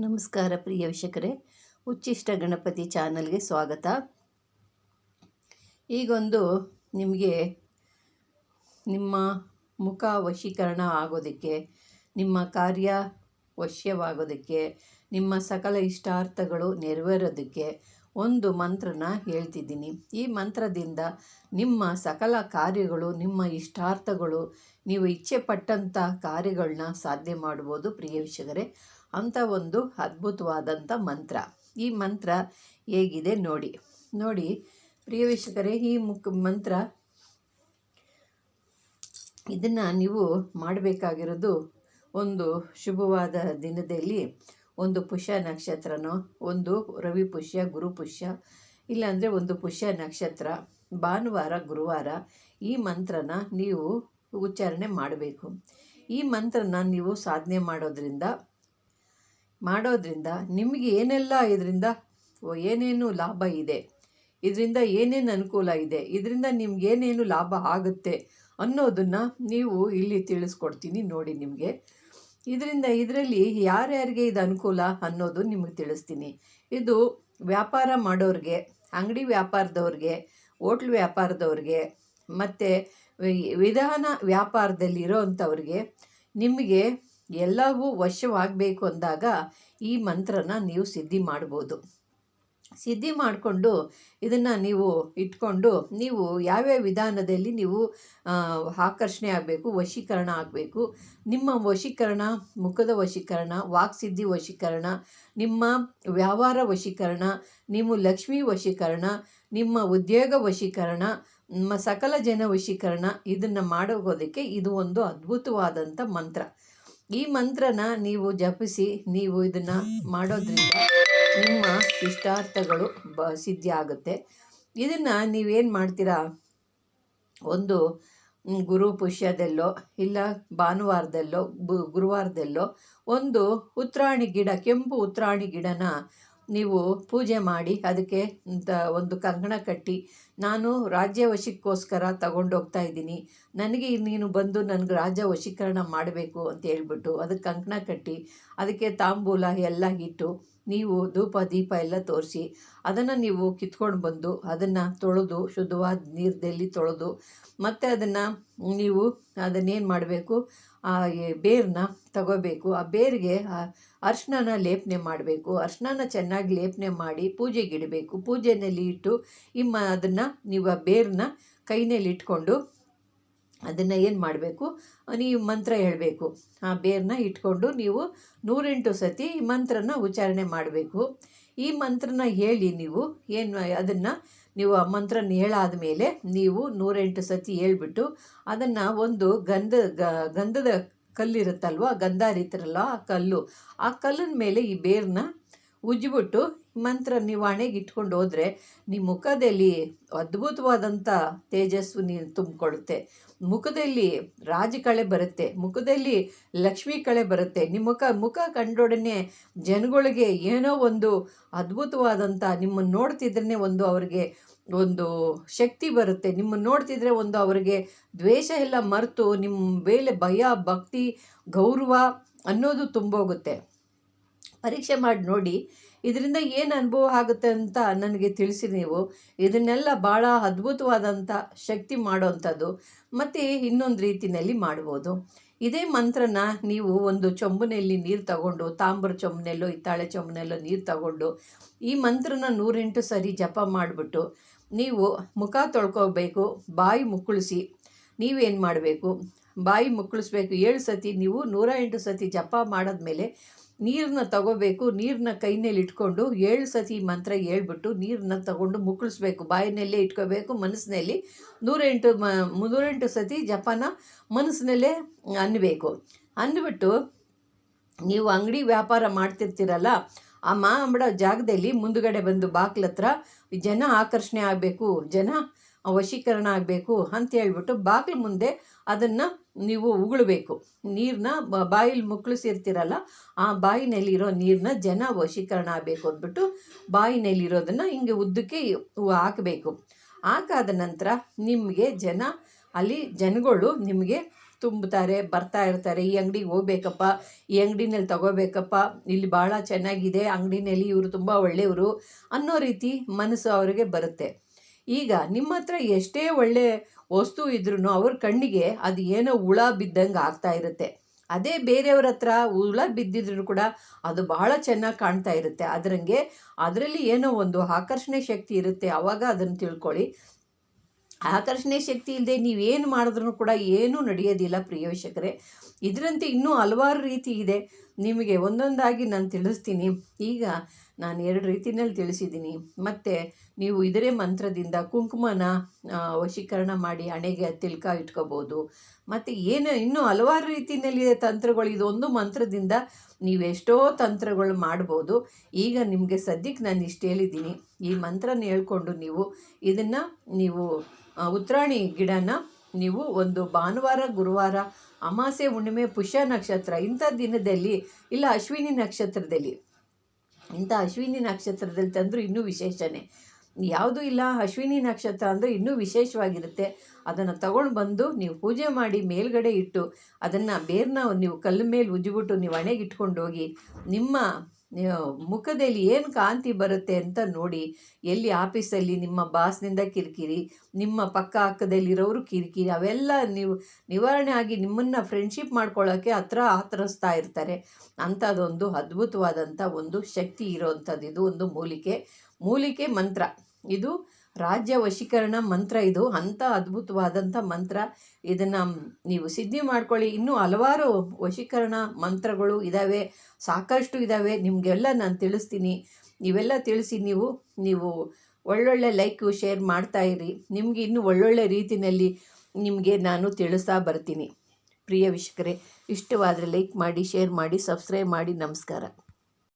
ನಮಸ್ಕಾರ ಪ್ರಿಯ ವೀಕ್ಷಕರೇ, ಉಚ್ಚಿಷ್ಟ ಗಣಪತಿ ಚಾನಲ್ಗೆ ಸ್ವಾಗತ. ಈಗೊಂದು ನಿಮಗೆ ನಿಮ್ಮ ಮುಖ ವಶೀಕರಣ ಆಗೋದಕ್ಕೆ, ನಿಮ್ಮ ಕಾರ್ಯ ವಶ್ಯವಾಗೋದಕ್ಕೆ ನಿಮ್ಮ ಸಕಲ ಇಷ್ಟಾರ್ಥಗಳು ನೆರವೇರೋದಕ್ಕೆ ಒಂದು ಮಂತ್ರನ ಹೇಳ್ತಿದ್ದೀನಿ. ಈ ಮಂತ್ರದಿಂದ ನಿಮ್ಮ ಸಕಲ ಕಾರ್ಯಗಳು, ನಿಮ್ಮ ಇಷ್ಟಾರ್ಥಗಳು, ನೀವು ಇಚ್ಛೆ ಪಟ್ಟಂಥ ಕಾರ್ಯಗಳನ್ನ ಸಾಧ್ಯ ಮಾಡ್ಬೋದು ಪ್ರಿಯ ವೀಕ್ಷಕರೇ. ಅಂಥ ಒಂದು ಅದ್ಭುತವಾದಂಥ ಮಂತ್ರ. ಈ ಮಂತ್ರ ಹೇಗಿದೆ ನೋಡಿ. ನೋಡಿ, ಪ್ರಿಯ ವೀಕ್ಷಕರೇ, ಈ ಮುಖ ಮಂತ್ರ ಇದನ್ನು ನೀವು ಮಾಡಬೇಕಾಗಿರೋದು ಒಂದು ಶುಭವಾದ ದಿನದಲ್ಲಿ ಒಂದು ಪುಷ್ಯ ನಕ್ಷತ್ರನೋ, ಒಂದು ರವಿ ಪುಷ್ಯ, ಗುರು ಪುಷ್ಯ, ಇಲ್ಲಾಂದರೆ ಒಂದು ಪುಷ್ಯ ನಕ್ಷತ್ರ, ಭಾನುವಾರ, ಗುರುವಾರ ಈ ಮಂತ್ರನ ನೀವು ಉಚ್ಚಾರಣೆ ಮಾಡಬೇಕು. ಈ ಮಂತ್ರನ ನೀವು ಸಾಧನೆ ಮಾಡೋದ್ರಿಂದ ಮಾಡೋದ್ರಿಂದ ನಿಮಗೆ ಏನೆಲ್ಲ ಇದರಿಂದ ಏನೇನು ಲಾಭ ಇದೆ, ಇದರಿಂದ ಏನೇನು ಅನುಕೂಲ ಇದೆ, ಇದರಿಂದ ನಿಮ್ಗೆ ಏನೇನು ಲಾಭ ಆಗುತ್ತೆ ಅನ್ನೋದನ್ನು ನೀವು ಇಲ್ಲಿ ತಿಳಿಸ್ಕೊಡ್ತೀನಿ ನೋಡಿ ನಿಮಗೆ. ಇದರಿಂದ ಇದರಲ್ಲಿ ಯಾರ್ಯಾರಿಗೆ ಇದು ಅನುಕೂಲ ಅನ್ನೋದು ನಿಮಗೆ ತಿಳಿಸ್ತೀನಿ. ಇದು ವ್ಯಾಪಾರ ಮಾಡೋರಿಗೆ, ಅಂಗಡಿ ವ್ಯಾಪಾರದವ್ರಿಗೆ, ಹೋಟ್ಲ್ ವ್ಯಾಪಾರದವ್ರಿಗೆ, ಮತ್ತು ವಿಧಾನ ವ್ಯಾಪಾರದಲ್ಲಿ ಇರೋವಂಥವ್ರಿಗೆ ನಿಮಗೆ ಎಲ್ಲವೂ ವಶವಾಗಬೇಕು ಅಂದಾಗ ಈ ಮಂತ್ರನ ನೀವು ಸಿದ್ಧಿ ಮಾಡ್ಬೋದು. ಸಿದ್ಧಿ ಮಾಡಿಕೊಂಡು ಇದನ್ನು ನೀವು ಇಟ್ಕೊಂಡು ನೀವು ಯಾವ್ಯಾವ ವಿಧಾನದಲ್ಲಿ ನೀವು ಆಕರ್ಷಣೆ ಆಗಬೇಕು, ವಶೀಕರಣ ಆಗಬೇಕು, ನಿಮ್ಮ ವಶೀಕರಣ, ಮುಖದ ವಶೀಕರಣ ವಾಕ್ಸಿದ್ಧಿ ವಶೀಕರಣ, ನಿಮ್ಮ ವ್ಯವಹಾರ ವಶೀಕರಣ, ನಿಮ್ಮ ಲಕ್ಷ್ಮೀ ವಶೀಕರಣ, ನಿಮ್ಮ ಉದ್ಯೋಗ ವಶೀಕರಣ, ನಿಮ್ಮ ಸಕಲ ಜನ ವಶೀಕರಣ, ಇದನ್ನು ಮಾಡೋದಕ್ಕೆ ಇದು ಒಂದು ಅದ್ಭುತವಾದಂಥ ಮಂತ್ರ. ಈ ಮಂತ್ರನ ನೀವು ಜಪಿಸಿ ನೀವು ಇದನ್ನು ಮಾಡೋದ್ರಿಂದ ನಿಮ್ಮ ಇಷ್ಟಾರ್ಥಗಳು ಬ ಸಿದ್ಧಿ ಆಗುತ್ತೆ ಇದನ್ನು ನೀವೇನು ಮಾಡ್ತೀರಾ? ಒಂದು ಗುರು ಪುಷ್ಯದಲ್ಲೋ, ಇಲ್ಲ ಭಾನುವಾರದಲ್ಲೋ ಗುರುವಾರದಲ್ಲೋ, ಒಂದು ಉತ್ರಾಣಿ ಗಿಡ, ಕೆಂಪು ಉತ್ರಾಣಿ ಗಿಡನ ನೀವು ಪೂಜೆ ಮಾಡಿ ಅದಕ್ಕೆ ಒಂದು ಕಂಕಣ ಕಟ್ಟಿ ನಾನು ರಾಜ್ಯ ವಶಕ್ಕೋಸ್ಕರ ತಗೊಂಡೋಗ್ತಾ ಇದ್ದೀನಿ. ನನಗೆ ನೀನು ಬಂದು ನನಗೆ ರಾಜ್ಯ ವಶೀಕರಣ ಮಾಡಬೇಕು ಅಂತ ಹೇಳ್ಬಿಟ್ಟು ಅದಕ್ಕೆ ಕಂಕಣ ಕಟ್ಟಿ ಅದಕ್ಕೆ ತಾಂಬೂಲ ಎಲ್ಲ ಇಟ್ಟು ನೀವು ಧೂಪ, ದೀಪ ಎಲ್ಲ ತೋರಿಸಿ ಅದನ್ನು ನೀವು ಕಿತ್ಕೊಂಡು ಬಂದು ಅದನ್ನು ತೊಳೆದು ಶುದ್ಧವಾದ ನೀರದಲ್ಲಿ ತೊಳೆದು ಮತ್ತು ಅದನ್ನು ನೀವು ಅದನ್ನೇನು ಮಾಡಬೇಕು? ಆ ಬೇರನ್ನ ತಗೋಬೇಕು. ಆ ಬೇರಿಗೆ ಅರ್ಶಿನ ಲೇಪನೆ ಮಾಡಬೇಕು. ಅರ್ಶನನ ಚೆನ್ನಾಗಿ ಲೇಪನೆ ಮಾಡಿ ಪೂಜೆಗಿಡಬೇಕು ಪೂಜೆಯಲ್ಲಿ ಇಟ್ಟು ಇಮ್ಮ ಅದನ್ನು ನೀವು ಆ ಬೇರನ್ನ ಕೈನಲ್ಲಿ ಇಟ್ಕೊಂಡು ಅದನ್ನು ಏನು ಮಾಡಬೇಕು? ನೀವು ಮಂತ್ರ ಹೇಳಬೇಕು. ಆ ಬೇರನ್ನ ಇಟ್ಕೊಂಡು ನೀವು ನೂರೆಂಟು ಸತಿ ಈ ಮಂತ್ರನ ಉಚ್ಚಾರಣೆ ಮಾಡಬೇಕು. ಈ ಮಂತ್ರನ ಹೇಳಿ ನೀವು ಏನು ಅದನ್ನು ನೀವು ಆ ಮಂತ್ರನ ಹೇಳಾದ ಮೇಲೆ ನೀವು ನೂರೆಂಟು ಸತಿ ಹೇಳ್ಬಿಟ್ಟು ಅದನ್ನು ಒಂದು ಗಂಧ ಗಂಧದ ಕಲ್ಲಿರುತ್ತಲ್ವ? ಗಂಧ ಅರಿತಿರಲ್ಲ ಆ ಕಲ್ಲು. ಆ ಕಲ್ಲಿನ ಮೇಲೆ ಈ ಬೇರನ್ನ ಉಜ್ಜಿಬಿಟ್ಟು ಮಂತ್ರ ನೀವು ಹಣೆಗೆ ಇಟ್ಕೊಂಡು ಹೋದರೆ ನಿಮ್ಮ ಮುಖದಲ್ಲಿ ಅದ್ಭುತವಾದಂಥ ತೇಜಸ್ಸು ನೀನು ತುಂಬಿಕೊಳ್ಳುತ್ತೆ. ಮುಖದಲ್ಲಿ ರಾಜಕಳೆ ಬರುತ್ತೆ, ಮುಖದಲ್ಲಿ ಲಕ್ಷ್ಮೀ ಕಳೆ ಬರುತ್ತೆ. ನಿಮ್ಮ ಮುಖ ಮುಖ ಕಂಡೊಡನೆ ಜನಗಳಿಗೆ ಏನೋ ಒಂದು ಅದ್ಭುತವಾದಂಥ ನಿಮ್ಮನ್ನು ನೋಡ್ತಿದ್ರೆ ಒಂದು ಅವರಿಗೆ ಒಂದು ಶಕ್ತಿ ಬರುತ್ತೆ. ನಿಮ್ಮನ್ನು ನೋಡ್ತಿದ್ರೆ ಒಂದು ಅವರಿಗೆ ದ್ವೇಷ ಎಲ್ಲ ಮರೆತು ನಿಮ್ಮ ಮೇಲೆ ಭಯ, ಭಕ್ತಿ, ಗೌರವ ಅನ್ನೋದು ತುಂಬೋಗುತ್ತೆ. ಪರೀಕ್ಷೆ ಮಾಡಿ ನೋಡಿ, ಇದರಿಂದ ಏನು ಅನುಭವ ಆಗುತ್ತೆ ಅಂತ ನನಗೆ ತಿಳಿಸಿ ನೀವು. ಇದನ್ನೆಲ್ಲ ಭಾಳ ಅದ್ಭುತವಾದಂಥ ಶಕ್ತಿ ಮಾಡೋವಂಥದ್ದು. ಮತ್ತು ಇನ್ನೊಂದು ರೀತಿಯಲ್ಲಿ ಮಾಡ್ಬೋದು. ಇದೇ ಮಂತ್ರನ ನೀವು ಒಂದು ಚೊಂಬನಲ್ಲಿ ನೀರು ತಗೊಂಡು, ತಾಮ್ರ ಚೊಂಬನೆಲ್ಲೋ, ಹಿತ್ತಾಳೆ ಚೊಂಬನೆಲ್ಲೋ ನೀರು ತಗೊಂಡು, ಈ ಮಂತ್ರನ ನೂರೆಂಟು ಸರಿ ಜಪ ಮಾಡಿಬಿಟ್ಟು, ನೀವು ಮುಖ ತೊಳ್ಕೋಬೇಕು, ಬಾಯಿ ಮುಕ್ಕಳಿಸಿ, ನೀವೇನು ಮಾಡಬೇಕು? ಬಾಯಿ ಮುಕ್ಕಳಿಸ್ಬೇಕು. ಏಳು ಸತಿ ನೀವು ನೂರ ಎಂಟು ಸತಿ ಜಪ ಮಾಡಿದ್ಮೇಲೆ ನೀರನ್ನ ತಗೋಬೇಕು ನೀರನ್ನ ಕೈನಲ್ಲಿ ಇಟ್ಕೊಂಡು ಏಳು ಸತಿ ಮಂತ್ರ ಹೇಳ್ಬಿಟ್ಟು ನೀರನ್ನ ತಗೊಂಡು ಮುಕ್ಕಳಿಸ್ಬೇಕು ಬಾಯಿನಲ್ಲೇ ಇಟ್ಕೋಬೇಕು, ಮನಸ್ಸಿನಲ್ಲಿ ನೂರೆಂಟು ಮ, ನೂರೆಂಟು ಸತಿ ಜಪನ ಮನಸ್ಸಿನಲ್ಲೇ ಅನ್ನಬೇಕು. ಅಂದ್ಬಿಟ್ಟು ನೀವು ಅಂಗಡಿ ವ್ಯಾಪಾರ ಮಾಡ್ತಿರ್ತೀರಲ್ಲ, ಆ ಮಾಂಬಡ ಜಾಗದಲ್ಲಿ ಮುಂದುಗಡೆ ಬಂದು ಬಾಕ್ಲತ್ರ ಜನ ಆಕರ್ಷಣೆ ಆಗಬೇಕು. ಜನ ವಶೀಕರಣ ಆಗಬೇಕು ಅಂತ ಹೇಳ್ಬಿಟ್ಟು ಬಾಗಿಲು ಮುಂದೆ ಅದನ್ನು ನೀವು ಉಗುಳಬೇಕು. ನೀರನ್ನ ಬಾಯಿಲಿ ಮುಕ್ಕಳಿಸಿರ್ತೀರಲ್ಲ ಆ ಬಾಯಿನಲ್ಲಿರೋ ನೀರನ್ನ ಜನ ವಶೀಕರಣ ಆಗಬೇಕು ಅಂದ್ಬಿಟ್ಟು ಬಾಯಿನಲ್ಲಿರೋದನ್ನು ಹಿಂಗೆ ಉದ್ದಕ್ಕೆ ಹಾಕಬೇಕು. ಹಾಕಾದ ನಂತರ ನಿಮಗೆ ಜನ, ಅಲ್ಲಿ ಜನಗಳು ನಿಮಗೆ ತುಂಬುತ್ತಾರೆ, ಬರ್ತಾ ಇರ್ತಾರೆ, ಈ ಅಂಗಡಿಗೆ ಹೋಗ್ಬೇಕಪ್ಪ, ಈ ಅಂಗಡಿನಲ್ಲಿ ತಗೋಬೇಕಪ್ಪ, ಇಲ್ಲಿ ಭಾಳ ಚೆನ್ನಾಗಿದೆ, ಅಂಗಡಿನಲ್ಲಿ ಇವರು ತುಂಬ ಒಳ್ಳೆಯವರು ಅನ್ನೋ ರೀತಿ ಮನಸ್ಸು ಅವರಿಗೆ ಬರುತ್ತೆ. ಈಗ ನಿಮ್ಮ ಹತ್ರ ಎಷ್ಟೇ ಒಳ್ಳೆ ವಸ್ತು ಇದ್ರೂ ಅವ್ರ ಕಣ್ಣಿಗೆ ಅದು ಏನೋ ಹುಳ ಬಿದ್ದಂಗೆ ಆಗ್ತಾ ಇರುತ್ತೆ. ಅದೇ ಬೇರೆಯವ್ರ ಹತ್ರ ಹುಳ ಬಿದ್ದಿದ್ರು ಕೂಡ ಅದು ಬಹಳ ಚೆನ್ನಾಗಿ ಕಾಣ್ತಾ ಇರುತ್ತೆ. ಅದರಂಗೆ ಅದರಲ್ಲಿ ಏನೋ ಒಂದು ಆಕರ್ಷಣೆ ಶಕ್ತಿ ಇರುತ್ತೆ. ಆವಾಗ ಅದನ್ನು ತಿಳ್ಕೊಳ್ಳಿ. ಆಕರ್ಷಣೆ ಶಕ್ತಿ ಇಲ್ಲದೆ ನೀವೇನು ಮಾಡಿದ್ರೂ ಕೂಡ ಏನೂ ನಡೆಯೋದಿಲ್ಲ ಪ್ರಿಯ ವೀಕ್ಷಕರೇ. ಇದರಂತೆ ಇನ್ನೂ ಹಲವಾರು ರೀತಿ ಇದೆ. ನಿಮಗೆ ಒಂದೊಂದಾಗಿ ನಾನು ತಿಳಿಸ್ತೀನಿ. ಈಗ ನಾನು ಎರಡು ರೀತಿಯಲ್ಲಿ ತಿಳಿಸಿದ್ದೀನಿ. ಮತ್ತು ನೀವು ಇದರೇ ಮಂತ್ರದಿಂದ ಕುಂಕುಮನ ವಶೀಕರಣ ಮಾಡಿ ಹಣೆಗೆ ತಿಲ್ಕ ಇಟ್ಕೋಬೋದು. ಮತ್ತು ಏನು ಇನ್ನೂ ಹಲವಾರು ರೀತಿಯಲ್ಲಿದೆ ತಂತ್ರಗಳು, ಇದೊಂದು ಮಂತ್ರದಿಂದ ನೀವೆಷ್ಟೋ ತಂತ್ರಗಳು ಮಾಡ್ಬೋದು. ಈಗ ನಿಮಗೆ ಸದ್ಯಕ್ಕೆ ನಾನು ಇಷ್ಟು ಹೇಳಿದ್ದೀನಿ. ಈ ಮಂತ್ರನ ಹೇಳ್ಕೊಂಡು ನೀವು ಇದನ್ನು ನೀವು ಉತ್ತರಾಣಿ ಗಿಡನ ನೀವು ಒಂದು ಭಾನುವಾರ, ಗುರುವಾರ, ಅಮಾಸೆ ಹುಣ್ಣಿಮೆ, ಪುಷ್ಯ ನಕ್ಷತ್ರ ಇಂಥ ದಿನದಲ್ಲಿ ಇಲ್ಲ ಅಶ್ವಿನಿ ನಕ್ಷತ್ರದಲ್ಲಿ ಇಂಥ ಅಶ್ವಿನಿ ನಕ್ಷತ್ರದಲ್ಲಿ ತಂದರೂ ಇನ್ನೂ ವಿಶೇಷನೇ. ಯಾವುದೂ ಇಲ್ಲ ಅಶ್ವಿನಿ ನಕ್ಷತ್ರ ಅಂದರೆ ಇನ್ನೂ ವಿಶೇಷವಾಗಿರುತ್ತೆ. ಅದನ್ನು ತಗೊಂಡು ಬಂದು ನೀವು ಪೂಜೆ ಮಾಡಿ ಮೇಲ್ಗಡೆ ಇಟ್ಟು ಅದನ್ನು ಬೇರನ್ನ ನೀವು ಕಲ್ಲು ಮೇಲೆ ಉಜ್ಜಿಬಿಟ್ಟು ನೀವು ಹಣೆಗೆ ಇಟ್ಕೊಂಡು ಹೋಗಿ ನಿಮ್ಮ ಮುಖದಲ್ಲಿ ಏನು ಕಾಂತಿ ಬರುತ್ತೆ ಅಂತ ನೋಡಿ ಎಲ್ಲಿ ಆಫೀಸಲ್ಲಿ ನಿಮ್ಮ ಬಾಸ್ನಿಂದ ಕಿರಿಕಿರಿ, ನಿಮ್ಮ ಪಕ್ಕ ಅಕ್ಕದಲ್ಲಿರೋರು ಕಿರಿಕಿರಿ, ಅವೆಲ್ಲ ನೀವು ನಿವಾರಣೆ ಆಗಿ ನಿಮ್ಮನ್ನು ಫ್ರೆಂಡ್ಶಿಪ್ ಮಾಡ್ಕೊಳ್ಳೋಕ್ಕೆ ಹತ್ರ ಆತರಿಸ್ತಾ ಇರ್ತಾರೆ. ಅಂಥದ್ದೊಂದು ಅದ್ಭುತವಾದಂಥ ಒಂದು ಶಕ್ತಿ ಇರೋವಂಥದ್ದು ಇದು ಒಂದು ಮೂಲಿಕೆ. ಮೂಲಿಕೆ ಮಂತ್ರ. ಇದು ರಾಜ್ಯ ವಶೀಕರಣ ಮಂತ್ರ ಇದು. ಅಂಥ ಅದ್ಭುತವಾದಂಥ ಮಂತ್ರ ಇದನ್ನು ನೀವು ಸಿದ್ಧಿ ಮಾಡ್ಕೊಳ್ಳಿ. ಇನ್ನೂ ಹಲವಾರು ವಶೀಕರಣ ಮಂತ್ರಗಳು ಇದ್ದಾವೆ ಸಾಕಷ್ಟು ಇದ್ದಾವೆ ನಿಮಗೆಲ್ಲ ನಾನು ತಿಳಿಸ್ತೀನಿ. ಇವೆಲ್ಲ ತಿಳಿಸಿ ನೀವು ನೀವು ಒಳ್ಳೊಳ್ಳೆ ಲೈಕು ಶೇರ್ ಮಾಡ್ತಾ ಇರಿ. ನಿಮಗೆ ಇನ್ನೂ ಒಳ್ಳೊಳ್ಳೆ ರೀತಿಯಲ್ಲಿ ನಿಮಗೆ ನಾನು ತಿಳಿಸ್ತಾ ಬರ್ತೀನಿ. ಪ್ರಿಯ ವೀಕ್ಷಕರೇ, ಇಷ್ಟವಾದರೆ ಲೈಕ್ ಮಾಡಿ, ಶೇರ್ ಮಾಡಿ, ಸಬ್ಸ್ಕ್ರೈಬ್ ಮಾಡಿ. ನಮಸ್ಕಾರ.